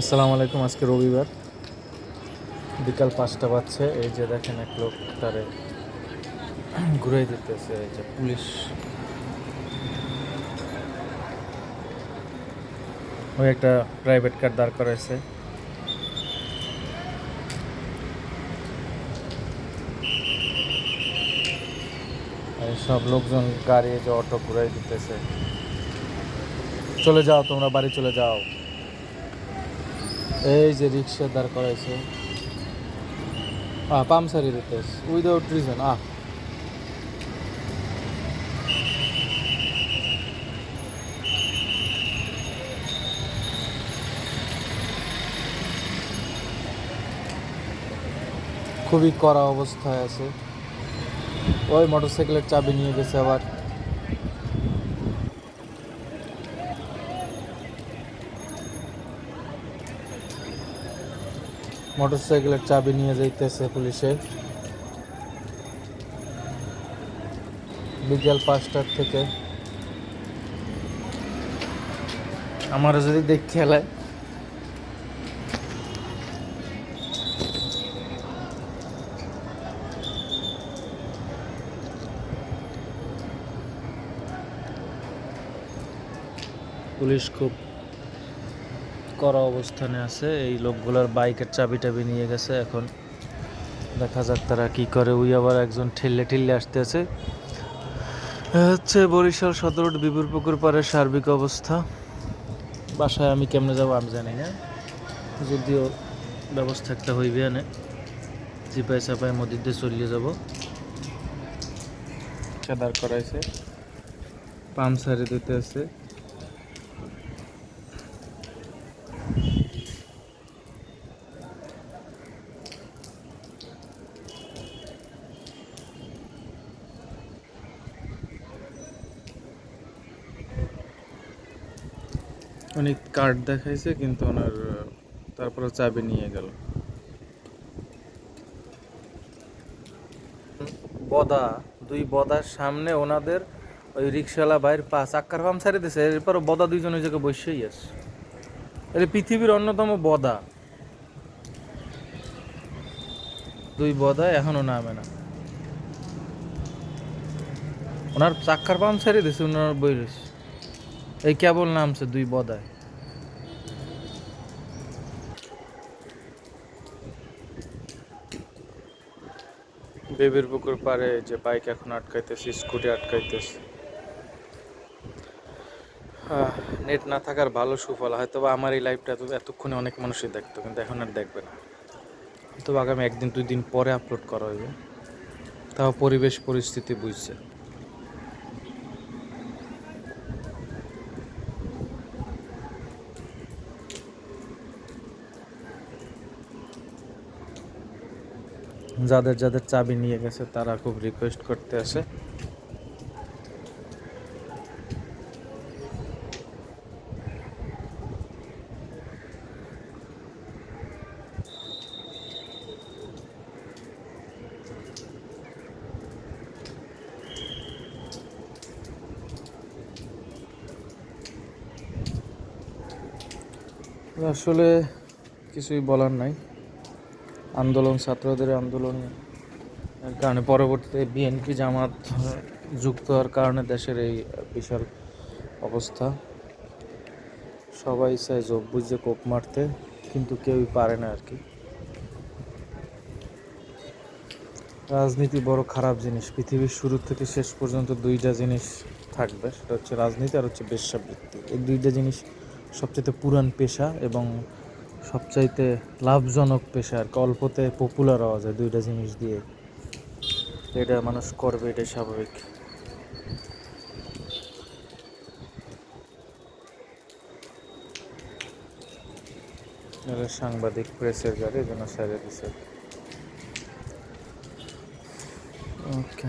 আসসালামু আলাইকুম, আজকে রবিবার। বিকাল পাঁচটা বাজছে, এই যে দেখেন এক লোক তারে ঘুরে দিতেছে, এই যে পুলিশ। ওই একটা প্রাইভেট কার দাঁড় করাইছে। সব লোকজন গাড়ি যে অটো ঘুরাই দিতেছে। চলে যাও তোমরা, বাড়ি চলে যাও। এই যে রিক্সা দাঁড় করাইছে। আহ, পামসারি দিতেস উইদাউট রিজন আহ। খুবই কড়া অবস্থায় আছে। ওই মোটরসাইকেলের চাবি নিয়ে গেছে আবার। মোটরসাইকেলের চাবি নিয়ে যাইতেছে পুলিশে। বিকেল পাঁচটার থেকে। আমার যদি দেখ খেলায়। পুলিশ খুব করা অবস্থানে আছে। এই লোকগুলোর বাইকের চাবি টাবি নিয়ে গেছে এখন। দেখা যাক তারা কি করে। ওই আবার একজন ঠেললে ঠেললে আসতেছে। হচ্ছে বরিশাল সদর বিপুর পুকুর পাড়ের সার্বিক অবস্থা। বাসায় আমি কেমনে যাব আমি জানি না। যদিও ব্যবস্থা একটা হইবে আনে চিপাই চাপাই দিয়ে চলিয়ে যাব। দাঁড় করাইছে। পাম্প সারি দিতে আছে। উনি কার্ড দেখাইছে, কিন্তু ওনার তারপরে চাবি নিয়ে গেল। বদা, দুই বদার সামনে ওনাদের ওই রিক্সাওয়ালা ভাইয়ের পা চাক্কার পাম ছাড়ি দিছে। এরপর বদা দুইজন ওই জায়গায় বসেই আছে। এটা পৃথিবীর অন্যতম বদা। দুই বদা এখনও নামে না। ওনার চাক্কার পাম ছাড়ি দিছে, ওনার বই রয়েছে। এই কেবল নামছে দুই বদায়। বেবির পুকুর পারে যে বাইক এখন আটকাইতেছে, স্কুটি আটকাইতেছে। নেট না থাকার ভালো সুফল হয়তো বা আমার এই লাইভটা তো এতক্ষণে অনেক মানুষই দেখতো, কিন্তু এখন আর দেখবে না। হয়তো আগামী একদিন, দুই দিন পরে আপলোড করা হইবে। তাও পরিবেশ, পরিস্থিতি বুঝছে। যাদের যাদের চাবি নিয়ে গেছে তারা খুব রিকোয়েস্ট করতে আসে। আসলে কিছুই বলার নাই। আন্দোলন, ছাত্রদের আন্দোলন। কারণে পরবর্তীতে বিএনপি জামাত যুক্ত হওয়ার কারণে দেশের এই বিশাল অবস্থা। সবাই চায় যোগ বুঝে কোপ মারতে, কিন্তু কেউই পারে না আর কি রাজনীতি বড় খারাপ জিনিস। পৃথিবীর শুরু থেকে শেষ পর্যন্ত দুইটা জিনিস থাকবে, সেটা হচ্ছে রাজনীতি আর হচ্ছে বেশ্যাবৃত্তি। এই দুইটা জিনিস সবচেয়ে পুরান পেশা এবং সবচাইতে লাভজনক পেশা আর কি। অল্পতে পপুলার হওয়া যায় দুইটা জিনিস দিয়ে। এটা মানুষ করবে, এটাই স্বাভাবিক। সাংবাদিক প্রেসের গাড়ি এই জন্য স্যারে দিছে। ওকে